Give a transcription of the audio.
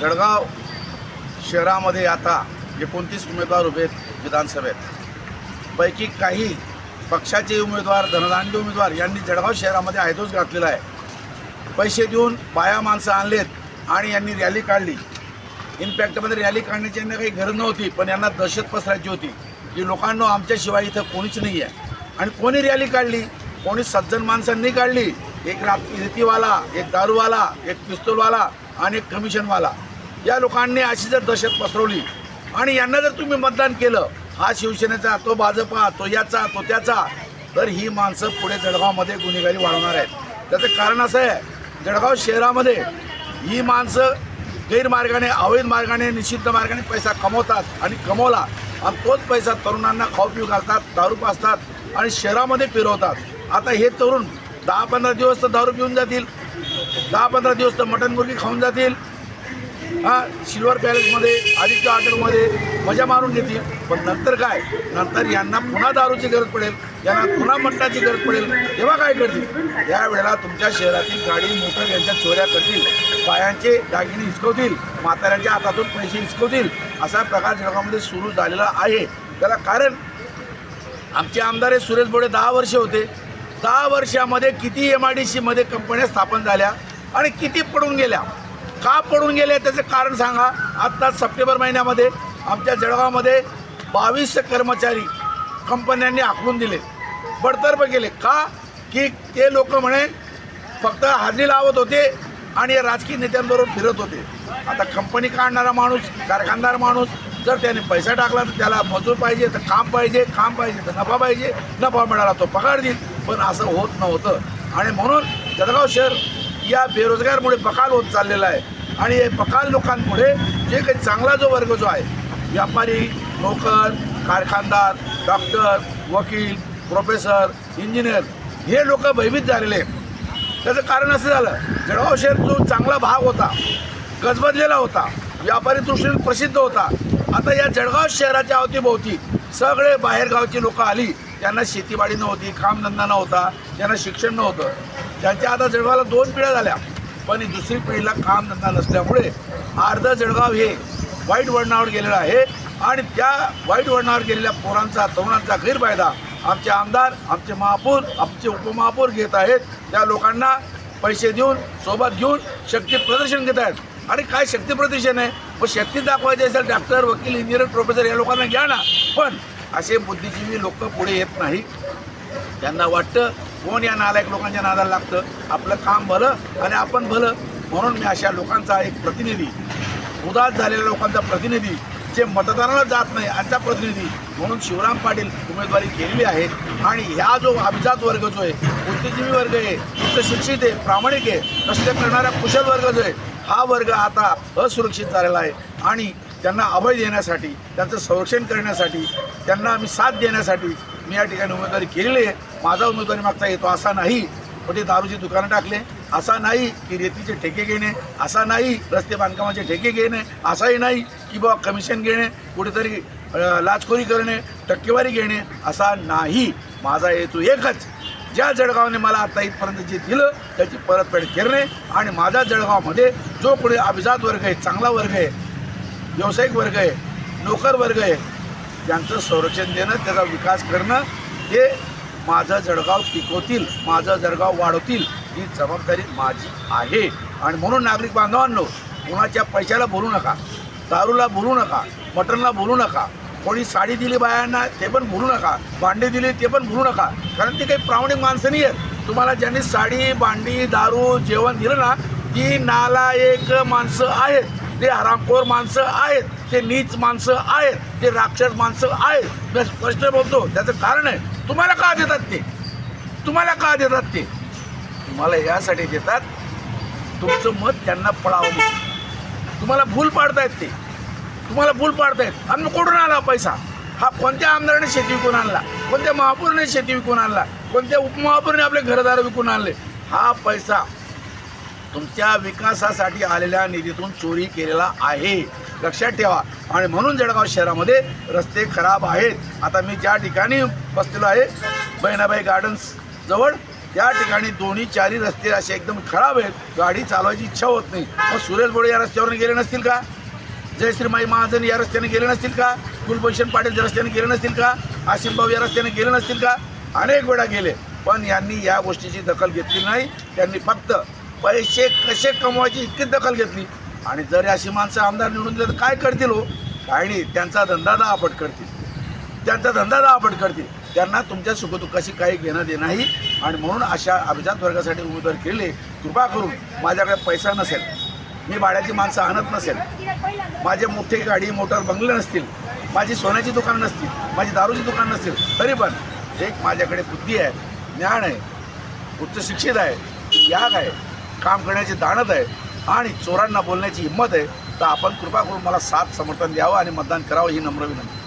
जळगाव शहरामध्ये आता एकोणतीस उमेदवार उभे आहेत विधानसभेत पैकी काही पक्षाचे उमेदवार धनदांडी उमेदवार यांनी जळगाव शहरामध्ये आयदोस घातलेला आहे. पैसे देऊन बाया माणसं आणलेत आणि यांनी रॅली काढली. इनफॅक्टमध्ये रॅली काढण्याची यांना काही गरज नव्हती पण यांना दहशत पसरायची होती की लोकांना आमच्याशिवाय इथं कोणीच नाही आहे आणि कोणी रॅली काढली? कोणी सज्जन माणसांनी काढली? एक रा रेतीवाला एक दारूवाला एक पिस्तूलवाला आणि एक कमिशनवाला या लोकांनी अशी जर दहशत पसरवली आणि यांना जर तुम्ही मतदान केलं हा शिवसेनेचा तो भाजपा तो याचा तो त्याचा तर ही माणसं पुढे जळगावमध्ये गुन्हेगारी वाढवणार आहेत. त्याचं कारण असं आहे जळगाव शहरामध्ये ही माणसं गैरमार्गाने अवैध मार्गाने निषिद्ध मार्गाने पैसा कमवतात आणि कमवला आणि तोच पैसा तरुणांना खाऊ पिऊ घालतात दारू पासतात आणि शहरामध्ये फिरवतात आता हे तरुण दहा पंधरा दिवस तर दारू पिऊन जातील दहा पंधरा दिवस तर मटण मुर्गी खाऊन जातील हा सिल्वर पॅलेसमध्ये आदित्य हॉटेलमध्ये मजा मारून घेतील पण नंतर काय? नंतर यांना पुन्हा दारूची गरज पडेल. यांना पुन्हा मटणाची गरज पडेल. तेव्हा काय करतील? यावेळेला तुमच्या शहरातील गाडी मोटर यांच्या चोऱ्या करतील. बायांचे दागिने हिसकवतील. म्हाताऱ्यांच्या हातातून पैसे हिसकवतील. असा प्रकार जगामध्ये सुरू झालेला आहे. त्याला कारण? आमचे आमदार हे सुरेश बोडे दहा वर्ष होते. दहा वर्षामध्ये किती एम आय डी सीमध्ये कंपन्या स्थापन झाल्या आणि किती पडून गेल्या? का पडून गेले त्याचं कारण सांगा. आत्ता सप्टेंबर महिन्यामध्ये आमच्या जळगावमध्ये बावीस कर्मचारी कंपन्यांनी आखून दिले. बडतर्फ केले. का? की ते लोक म्हणे फक्त हाजरी लावत होते आणि राजकीय नेत्यांबरोबर फिरत होते. आता कंपनी काढणारा माणूस कारखानदार माणूस जर त्याने पैसा टाकला तर त्याला मजूर पाहिजे तर काम पाहिजे काम पाहिजे तर नफा पाहिजे नफा मिळाला तो पगार देईल. पण असं होत नव्हतं. आणि म्हणून जळगाव शहर या बेरोजगारमुळे बकाल होत चाललेला आहे. आणि हे बकाल लोकांपुढे जे काही चांगला जो वर्ग जो आहे व्यापारी नोकर कारखानदार डॉक्टर वकील प्रोफेसर इंजिनियर हे लोक भयभीत झालेले आहेत. त्याचं कारण असं झालं जळगाव शहर जो चांगला भाग होता गजबजलेला होता व्यापारी दृष्टीने प्रसिद्ध होता. आता या जळगाव शहराच्या अवतीभोवती सगळे बाहेरगावची लोकं आली त्यांना शेतीवाडी नव्हती कामधंदा नव्हता त्यांना शिक्षण नव्हतं. त्यांच्या आता जळगावला दोन पिढ्या झाल्या. पण दुसरी पिढीला कामधंदा नसल्यामुळे अर्ध जळगाव हे वाईट वळणावर गेलेलं आहे आणि त्या वाईट वळणावर गेलेल्या पोरांचा तरुणांचा गैरफायदा आमचे आमदार आमचे महापौर आमचे उपमहापौर घेत आहेत. त्या लोकांना पैसे देऊन सोबत घेऊन शक्ती प्रदर्शन घेत आहेत. आणि काय शक्ती प्रदर्शन आहे? मग शक्ती दाखवायची असेल डॉक्टर वकील इंजिनियर प्रोफेसर या लोकांना घ्या ना. पण असे बुद्धिजीवी लोक पुढे येत नाही त्यांना वाटतं कोण या नालायक लोकांच्या नादाला लागतं? आपलं काम भलं आणि आपण भलं. म्हणून मी अशा लोकांचा एक प्रतिनिधी उदास झालेल्या लोकांचा प्रतिनिधी जे मतदानाला जात नाही असा प्रतिनिधी म्हणून शिवराम पाटील उमेदवारी केलेली आहे. आणि ह्या जो अभिजात वर्ग जो आहे बुद्धिजीवी वर्ग आहे उच्च शिक्षित आहे प्रामाणिक आहे कष्ट करणारा कुशल वर्ग जो आहे हा वर्ग आता असुरक्षित झालेला आहे. आणि त्यांना अभय देण्यासाठी त्यांचं संरक्षण करण्यासाठी त्यांना आम्ही साथ देण्यासाठी मी या ठिकाणी उमेदवारी केलेली आहे. माझा उमेदवारी मागचा येतो असा नाही कुठे दारूची दुकानं टाकले असा नाही की रेतीचे ठेके घेणे असा नाही रस्ते बांधकामाचे ठेके घेणे असाही नाही की बाबा कमिशन घेणे कुठेतरी लाचखोरी करणे टक्केवारी घेणे असा नाही. माझा हेतू एकच ज्या जळगावने मला आता इथपर्यंत जे दिलं त्याची परतफेड करणे आणि माझ्या जळगावमध्ये जो पुढे अभिजात वर्ग आहे चांगला वर्ग आहे व्यावसायिक वर्ग आहे नोकर वर्ग आहे त्यांचं संरक्षण देणं त्याचा विकास करणं हे माझं जळगाव टिकवतील माझं जळगाव वाढवतील ही जबाबदारी माझी आहे. आणि म्हणून नागरिक बांधवांनो कोणाच्या पैशाला बोलू नका दारूला बोलू नका मटनला बोलू नका कोणी साडी दिली बायांना ते पण बोलू नका भांडी दिली ते पण बोलू नका कारण ती काही प्रामाणिक माणसं नाही आहेत तुम्हाला ज्यांनी साडी भांडी दारू जेवण दिलं ना ती नाला एक माणसं आहेत. ते हरामखोर माणसं आहेत ते नीच माणसं आहेत ते राक्षस माणसं आहेत मी स्पष्ट बोलतो त्याचं कारण आहे तुम्हाला का देतात ते? तुम्हाला का देतात ते? तुम्हाला यासाठी देतात तुमचं मत त्यांना पळावं तुम्हाला भूल पाडतायत ते. तुम्हाला भूल पाडतायत. आणि कुठून आला पैसा? हा कोणत्या आमदाराने शेती विकून आणला? कोणत्या महापौरने शेती विकून आणला? कोणत्या उपमहापौरने आपले घरदार विकून आणले? हा पैसा तुमच्या विकासासाठी आलेल्या निधीतून चोरी केलेला आहे. लक्षात ठेवा. आणि म्हणून जळगाव शहरामध्ये रस्ते खराब आहेत. आता मी ज्या ठिकाणी बसलेलो आहे बहिणाबाई गार्डन्स जवळ त्या ठिकाणी दोन्ही चारी रस्ते असे एकदम खराब आहेत. गाडी चालवायची इच्छा होत नाही. मग सुरेश बोडे या रस्त्यावरून गेले नसतील का? जयश्रीमाई महाजन या रस्त्याने गेले नसतील का? कुलभूषण पाटील या रस्त्याने गेले नसतील का? आशिम भाऊ या रस्त्याने गेले नसतील का? अनेक वेळा गेले. पण यांनी या गोष्टीची दखल घेतली नाही. त्यांनी फक्त पैसे कसे कमवायची इतकीच दखल घेतली. आणि जर अशी माणसं आमदार निवडून दिले तर काय करतील हो? काय नाही त्यांचा धंदा दहापट करतील. त्यांचा धंदा दहापट करतील. त्यांना तुमच्या सुखदुःखाशी काही घेणं देणं नाही. आणि म्हणून अशा अभिजात वर्गासाठी उमेदवार केले कृपा करून माझ्याकडे पैसा नसेल मी भाड्याची माणसं आणत नसेल माझे मोठे गाडी मोटर बंगले नसतील माझी सोन्याची दुकानं नसतील माझी दारूची दुकान नसतील तरी पण एक माझ्याकडे बुद्धी आहे ज्ञान आहे उच्च शिक्षित आहे याग आहे. काम करण्याची दाणत आहे आणि चोरांना बोलण्याची हिंमत आहे तर आपण कृपा करून मला साथ समर्थन द्यावं आणि मतदान करावं ही नम्र विनंती.